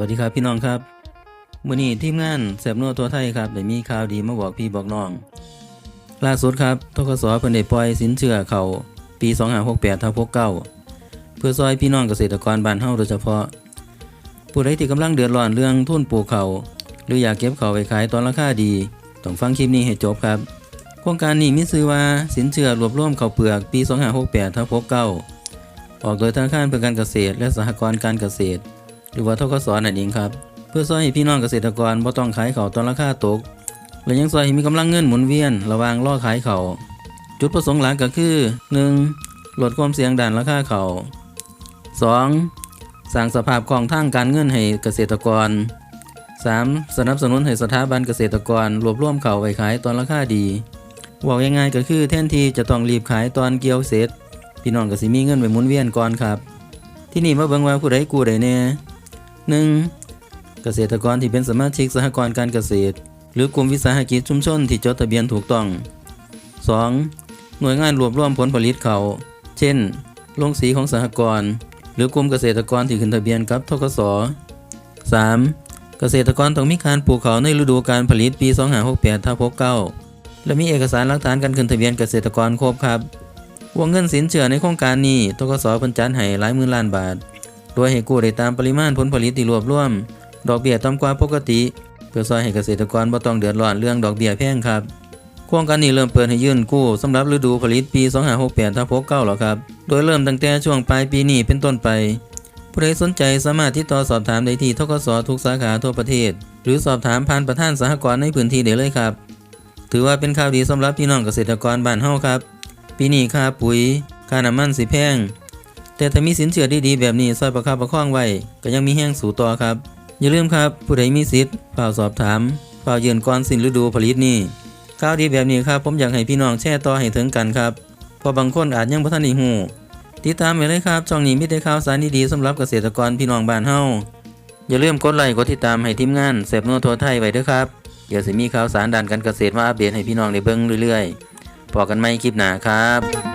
วัสดีครับพี่น้องครับมื้อนี้ทีมงานแสบนัวตัวไทยครับได้มีข่าวดีมาบอกพี่บอกน้อง ล่าสุดครับทกสเพิ่นได้ปล่อยสินเชื่อเขาปี 2568ทับ69 เพื่อซอยพี่น้องเกษตรกรบ้านเฮาโดยเฉพาะ ผู้ใดที่กำลังเดือดร้อนเรื่องทุนปลูกเขาหรืออยากเก็บเขาไว้ขายตอนราคาดี ต้องฟังคลิปนี้ให้จบครับ โครงการนี้มีชื่อว่าสินเชื่อรวบรวมเขาเปลือกปี 2568ทับ69 ออกโดยธนาคารเพื่อการเกษตร และสหกรณ์การเกษตร หรือว่าทกสนั่นเองครับ เพื่อช่วยให้พี่น้องเกษตรกรบ่ต้องขายเขาวตอนราคาตก และยังช่วยให้มีกำลังเงินหมุนเวียน ระว่างรอขายเขาวจุดประสงค์หลักก็คือ 1. ลดความเสี่ยงด้านราคาเขาว 2. สร้างสภาพคล่องทางการเงินให้เกษตรกร 3. สนับสนุนให้สถาบันเกษตรกร รวบรวมเขาวไว้ขายตอนราคาดีบอกยังไงก็คือแทนที่จะต้องรีบขายตอนเกี่ยวเสร็จ พี่น้องก็สิมีเงินไว้หมุนเวียนก่อนครับ ที่นี่มาเบิ่งว่าผู้ใดกู้ได้แน่ 1. เกษตรกรที่เป็นสมาชิกสหกรณ์การเกษตร หรือกลุ่มวิสาหกิจชุมชนที่จดทะเบียนถูกต้อง 2. หน่วยงานรวบรวมผลผลิตเขา เช่น โรงสีของสหกรณ์ หรือกลุ่มเกษตรกรที่ขึ้นทะเบียนกับทกส 3. เกษตรกรต้องมีการปลูกเขาในฤดูการผลิตปี 2568ทับ69 และมีเอกสารหลักฐานการขึ้นทะเบียนเกษตรกรครบครับ วงเงินสินเชื่อในโครงการนี้ทกสเพิ่นจัดให้หลายหมื่นล้านบาท โดยให้กู้ได้ตามปริมาณผลผลิตที่รวบรวม ดอกเบี้ยต่ำกว่าปกติ เพื่อช่วยให้เกษตรกรบ่ต้องเดือดร้อนเรื่องดอกเบี้ยแพงครับโครงการนี้เริ่มเปิดให้ยื่นกู้สำหรับฤดูผลิตปี 2568ทับ69แล้วครับ โดยเริ่มตั้งแต่ช่วงปลายปีนี้เป็นต้นไป ผู้ใดสนใจสามารถติดต่อสอบถามได้ที่ทกสทุกสาขาทั่วประเทศ หรือสอบถามผ่านประธานสหกรณ์ในพื้นที่ได้เลยครับ ถือว่าเป็นข่าวดีสำหรับพี่น้องเกษตรกรบ้านเฮาครับ ปีนี้ค่าปุ๋ย ค่าน้ำมันสิแพง แต่ถ้ามีสินเชื่อดีๆแบบนี้ซอยประคับประคองไว้ก็ยังมีแห้งสู่ต่อครับ อย่าลืมครับผู้ใดมีสิทธิ์เฝ้าสอบถามเฝ้าวยืนก่อนสิ้นฤดูผลิตนี้ข่าวดีแบบนี้ครับ ผมอยากให้พี่น้องแชร์ต่อให้ถึงกันครับเพราะบางคนอาจยังบ่ทันได้ฮู้ติดตามไว้เลยครับช่องนี้มีแต่ข่าวสารดีๆสำหรับเกษตรกรพี่น้องบ้านเฮาอย่าลืมกดไลค์กดติดตามให้ทีมงานเสพนัวทัวไทยไว้ด้วยครับเดี๋ยวสิมีข่าวสารด้านการเกษตรมาอัปเดตให้พี่น้องได้เบิ่งเรื่อยๆพอกันใหม่คลิปหน้าครับ